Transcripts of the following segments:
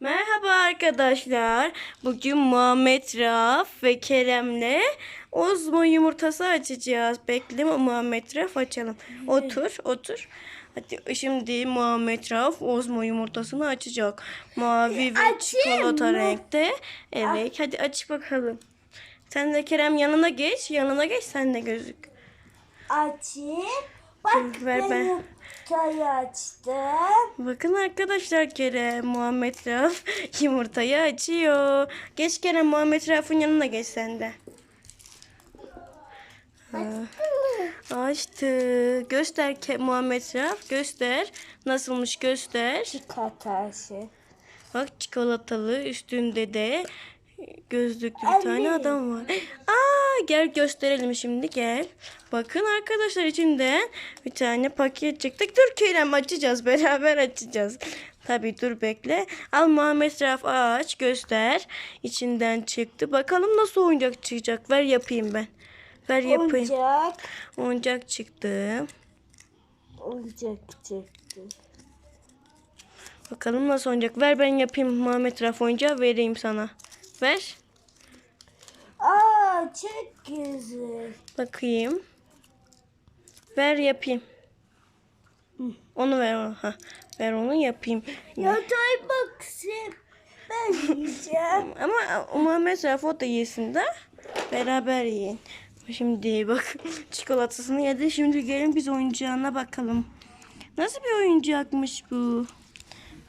Merhaba arkadaşlar. Bugün Muhammed Raf ve Kerem'le Ozmo yumurtası açacağız. Bekle Muhammed Raf açalım. Otur, otur. Hadi şimdi Muhammed Raf Ozmo yumurtasını açacak. Mavi ve Açayım çikolata mı? renkte. Evet, hadi aç bakalım. Sen de Kerem yanına geç. Yanına geç sen de gözük. Açayım. Bak Ver ben. çayı açtım. Bakın arkadaşlar Kerem Muhammed Rauf yumurtayı açıyor. Geç Kerem Muhammed Rauf'un yanına geç sen de. Ha, Açtı. Göster Ke- Muhammed Rauf göster. Nasılmış göster. Çikolatası. Bak çikolatalı üstünde de gözlüklü bir tane adam var. Aa gel gösterelim şimdi gel. Bakın arkadaşlar içinden bir tane paket çıktı. Dur Kerem açacağız beraber açacağız. Tabii dur bekle. Al Muhammed Raf aç göster. İçinden çıktı. Bakalım nasıl oyuncak çıkacak. Ver yapayım ben. Ver yapayım. Oyuncak. Oyuncak çıktı. Oyuncak çıktı. Bakalım nasıl oyuncak. Ver ben yapayım Muhammed Raf oyuncağı vereyim sana. Ver. Çok güzel. Bakayım. Ver yapayım. Onu ver onu. Ha. Ver onu yapayım. Ya tay baksın. Ben yiyeceğim. Ama Muhammed Rafo da yesin de. Beraber yiyin. Şimdi bak çikolatasını yedi. Şimdi gelin biz oyuncağına bakalım. Nasıl bir oyuncakmış bu?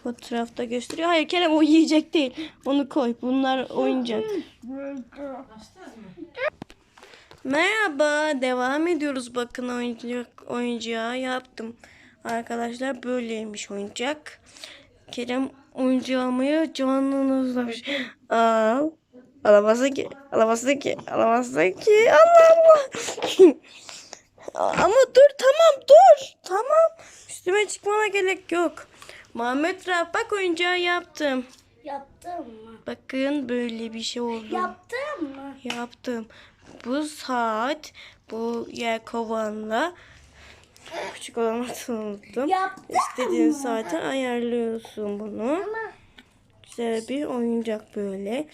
Fotoğrafta gösteriyor. Hayır Kerem o yiyecek değil. Onu koy. Bunlar oyuncak. Merhaba. Devam ediyoruz. Bakın oyuncak oyuncağı yaptım. Arkadaşlar böyleymiş oyuncak. Kerem oyuncağı almaya canını özlemiş. Al. Alamazsın ki. Alamazsın ki. Alamazsın ki. Allah Allah. Ama dur tamam dur. Tamam. Üstüme çıkmana gerek yok. Muhammed Rauf bak oyuncağı yaptım. Yaptın mı? Bakın böyle bir şey oldu. Yaptın mı? Yaptım. Bu saat bu yer kovanla küçük olanı unuttum. Yaptın İstediğin mı? saate ayarlıyorsun bunu. Ama Güzel bir oyuncak böyle.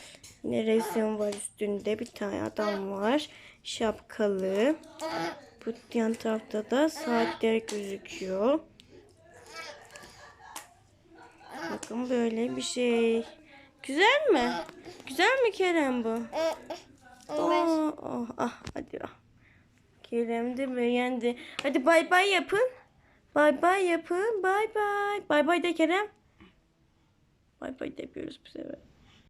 Yine resim var üstünde. Bir tane adam var. Şapkalı. Bu yan tarafta da saatler gözüküyor. Bakın böyle bir şey. Güzel mi? Güzel mi Kerem bu? Aa, ah, ah, hadi ah. Kerem de beğendi. Hadi bay bay yapın. Bay bay yapın. Bay bay. Bay bay de Kerem. Bay bay de yapıyoruz bu sefer.